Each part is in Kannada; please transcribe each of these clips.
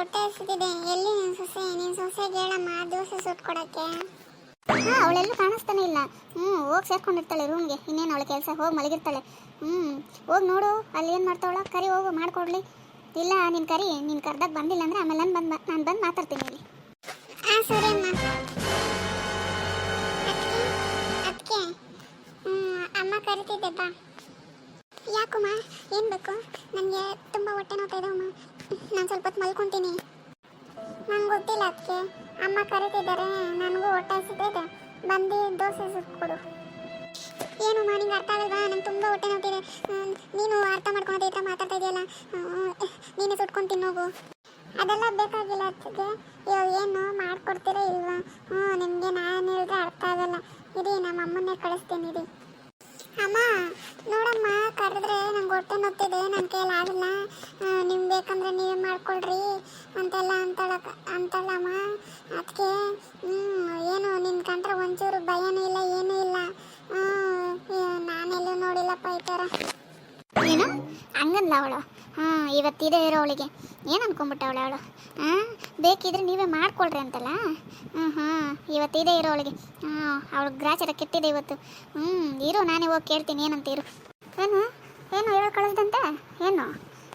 ಹೊಟ್ಟೆ ಎಲ್ಲಿ ನಿನ್ ಸೊಸೆ? ನಿನ್ ಸೊಸೆ ಹೇಳಮ್ಮ, ದೋಸೆ ಸುಟ್ ಕೊಡಕ್ಕೆ. ಹಾಂ, ಅವಳೆಲ್ಲೂ ಕಾಣಿಸ್ತಾನೆ ಇಲ್ಲ. ಹ್ಞೂ ಹೋಗಿ ಸೇರ್ಕೊಂಡಿರ್ತಾಳೆ ರೂಮ್ಗೆ ಇನ್ನೇನು ಅವಳ ಕೆಲಸ? ಹೋಗಿ ಮಲಗಿರ್ತಾಳೆ. ಹ್ಞೂ ಹೋಗಿ ನೋಡು, ಅಲ್ಲಿ ಏನು ಮಾಡ್ತಾವಳ? ಕರಿ, ಹೋಗು, ಮಾಡ್ಕೊಡ್ಲಿ. ಇಲ್ಲ, ನೀನು ಕರಿ. ನೀನು ಕರ್ದಾಗ ಬಂದಿಲ್ಲ ಅಂದ್ರೆ ಆಮೇಲೆ ನಾನು ಬಂದು ನಾನು ಬಂದು ಮಾತಾಡ್ತೀನಿ ಇಲ್ಲಿ. ಆ ಸರಿ ಅಮ್ಮ ಅದಕ್ಕೆ ಅಮ್ಮ ಕರಿತಿದ್ದೆ, ಬಾ. ಯಾಕಮ್ಮ ಏನು ಬೇಕು? ನನಗೆ ತುಂಬ ಹೊಟ್ಟೆ ನೋಡ್ತಾ ಇದ್ದಾವಮ್ಮ ನಾನು ಸ್ವಲ್ಪ ಹೊತ್ತು ಮಲ್ಕೊತೀನಿ. ನಂಗೆ ಗೊತ್ತಿಲ್ಲ ಅದಕ್ಕೆ ಅಮ್ಮ ಕರೀತಿದ್ದಾರೆ. ನನಗೂ ಹೊಟ್ಟೆ ಬಂದು ದೋಸೆ ಸುಟ್ಕೊಡು ಏನು ಮಾ ಅರ್ಥ ಆಗಲ್ವಾ? ನಂಗೆ ತುಂಬ ಹೊಟ್ಟೆ ನೋಡ್ತಿದೆ ನೀನು ಅರ್ಥ ಮಾಡ್ಕೊಂಡು ಈ ಥರ ಮಾತಾಡ್ತಾ ಇದೆಯಲ್ಲ? ನೀನೇ ಸುಟ್ಕೊಂಡು ತಿನ್ನೋಗು. ಅದೆಲ್ಲ ಬೇಕಾಗಿಲ್ಲ ಅದಕ್ಕೆ ಇವಾಗ ಏನು ಮಾಡ್ಕೊಡ್ತೀರಾ ಇಲ್ವಾ? ಹ್ಞೂ ನಿಮಗೆ ನಾನು ಹೇಳಿದ್ರೆ ಅರ್ಥ ಆಗಲ್ಲ. ಇರಿ ನಮ್ಮ ಅಮ್ಮನ್ನೇ ಕಳಿಸ್ತೀನಿ, ಇರಿ. ಅಮ್ಮ, ನೋಡಮ್ಮ, ಕರೆದ್ರೆ ನಂಗೆ ಹೊಟ್ಟೆ ನೋತ್ತಿದೆ ನನ್ನ ಕೈಯಲ್ಲಿ ಆಗಿಲ್ಲ. ನಿಮ್ಗೆ ಬೇಕಂದ್ರೆ ನೀವೇ ಮಾಡ್ಕೊಳ್ರಿ ಅಂತೆಲ್ಲ ಅಂತಳ ಅಂತಳಮ್ಮ. ಅದಕ್ಕೆ ಏನು ನಿನ್ನ ಕಂಡ್ರೆ ಒಂಚೂರು ಭಯನೂ ಇಲ್ಲ, ಏನೂ ಇಲ್ಲ ಹ್ಞೂ ನಾನೆಲ್ಲೂ ನೋಡಿಲ್ಲಪ್ಪ ಈ ಥರ ಏನು ಹಂಗಂದ್ಲ ಅವಳು. ಹ್ಞೂ ಇವತ್ತಿದೆ ಇರೋ ಅವಳಿಗೆ. ಏನು ಅನ್ಕೊಂಬಿಟ್ಟವಳೆ ಅವಳು ಹಾಂ ಬೇಕಿದ್ರೆ ನೀವೇ ಮಾಡ್ಕೊಳ್ರಿ ಅಂತಲ್ಲ? ಹ್ಞೂ ಹ್ಞೂ ಇವತ್ತಿದೆ ಇರೋ ಅವಳಿಗೆ. ಹ್ಞೂ ಅವಳು ಗ್ರಾಚಾರ ಕೆಟ್ಟಿದೆ ಇವತ್ತು. ಹ್ಞೂ ಇರು, ನಾನೇ ಹೋಗಿ ಕೇಳ್ತೀನಿ, ಏನಂತ ಇರು. ಏನು? ಏನು ಹೇಳಿ ಕಳಿಸ್ದಂತೆ? ಏನು?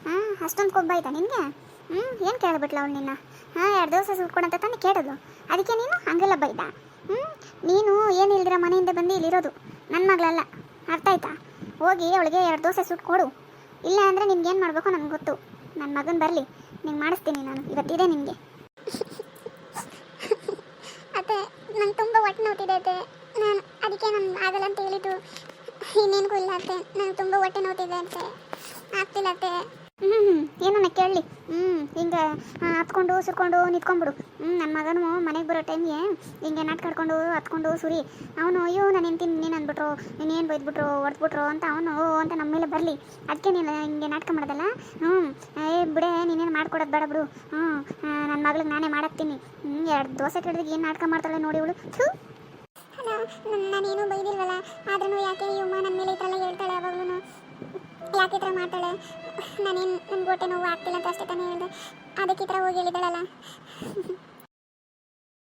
ಹಾಂ, ಅಷ್ಟೊಂದು ಕೊಬ್ಬ ಆಯ್ತಾ ನಿನಗೆ? ಹ್ಞೂ ಏನು ಕೇಳಿಬಿಟ್ಲ ಅವಳು ನಿನ್ನ? ಹಾಂ, ಎರಡು ದೋಸೆ ಸುಟ್ಕೊಳಂತ ತಾನೇ ಕೇಳೋದು. ಅದಕ್ಕೆ ನೀನು ಹಂಗೆಲ್ಲ ಬೈದ? ಹ್ಞೂ ನೀನು ಏನು ಇಲ್ದಿರ ಮನೆಯಿಂದ ಬಂದು ಇಲ್ಲಿರೋದು? ನನ್ನ ಮಗಳಲ್ಲ. ಅರ್ಥ ಆಯ್ತಾ? ಹೋಗಿ ಅವಳಿಗೆ ಎರಡು ದೋಸೆ ಸುಟ್ಟು ಕೊಡು. ಇಲ್ಲ ಅಂದರೆ ನಿಮ್ಗೆ ಏನು ಮಾಡಬೇಕು ನನಗೆ ಗೊತ್ತು. ನನ್ನ ಮಗನ ಬರಲಿ, ನಿಂಗೆ ಮಾಡಿಸ್ತೀನಿ ನಾನು. ಇವತ್ತಿದೆ ನಿಮಗೆ ಅತ್ತೆ, ನಂಗೆ ತುಂಬ ಒಟ್ಟು ನೋತಿದೆ ನಾನು ಅದಕ್ಕೆ ನಾನು ಆಗಲ್ಲ ಅಂತ ಹೇಳಿದ್ದು. ಇನ್ನೇನಿಗೂ ಇಲ್ಲ ಅಂತೆ ನಂಗೆ ತುಂಬ ಹೊಟ್ಟೆ ನೋತಿದೆ ಅಂತೆ ಆಗ್ತಿಲ್ಲ ಅತ್ತೆ. ಹ್ಞೂ ಏನನ್ನ ಕೇಳಲಿ. ಹ್ಞೂ ಹಿಂಗೆ ಹತ್ಕೊಂಡು ಸುರ್ಕೊಂಡು ನಿಂತ್ಕೊಂಡ್ಬಿಡು. ಹ್ಞೂ ನನ್ನ ಮಗನು ಮನೆಗೆ ಬರೋ ಟೈಮ್ಗೆ ಹಿಂಗೆ ನಾಟಕ ಆಡ್ಕೊಂಡು, ಹತ್ಕೊಂಡು, ಸುರಿ. ಅವನು, ಅಯ್ಯೋ, ನಾನು ಹೆಂಡ್ತೀನಿ ನೀನು ಅಂದ್ಬಿಟ್ರು ನೀನೇನು ಬೈದ್ಬಿಟ್ರು ಹೊಡೆದ್ಬಿಟ್ರು ಅಂತ ಅವನು, ಅಂತ ನಮ್ಮ ಮೇಲೆ ಬರಲಿ. ಅದಕ್ಕೆ ನೀನು ಹಿಂಗೆ ನಾಟಕ ಮಾಡೋದಲ್ಲ? ಹ್ಞೂ ಏ, ಬಿಡೆ, ನೀನೇನು ಮಾಡ್ಕೊಡೋದು ಬೇಡ ಬಿಡು. ಹ್ಞೂ ನನ್ನ ಮಗಳಿಗೆ ನಾನೇ ಮಾಡಾಕ್ತೀನಿ. ಹ್ಞೂ ಎರಡು ದೋಸೆ ಕೆಡ್ದಿಗೆ ಏನು ನಾಟಕ ಮಾಡ್ತಾಳೆ ನೋಡಿ ಇವಳು. ನಾನೇನು ಬೈದಿಲ್ವಲ್ಲ? ಆದ್ರೂ ಯಾಕೆ ಈ ಉಮ್ಮ ನನ್ನ ಮೇಲೆ ಈ ಹೇಳ್ತಾಳೆ ಯಾವಾಗ್ಲೂ ಯಾಕೆ ಈ ಥರ ಮಾಡ್ತಾಳೆ? ನಾನೇನು ನನ್ನ ಹೊಟ್ಟೆ ನೋವು ಆಗ್ತಿಲ್ಲ ಅಂತ ಅಷ್ಟೇ ತಾನೇ ಹೇಳಿದೆ. ಅದಕ್ಕೆ ಈ ಥರ ಹೋಗಿ ಹೇಳಿದಾಳಲ್ಲ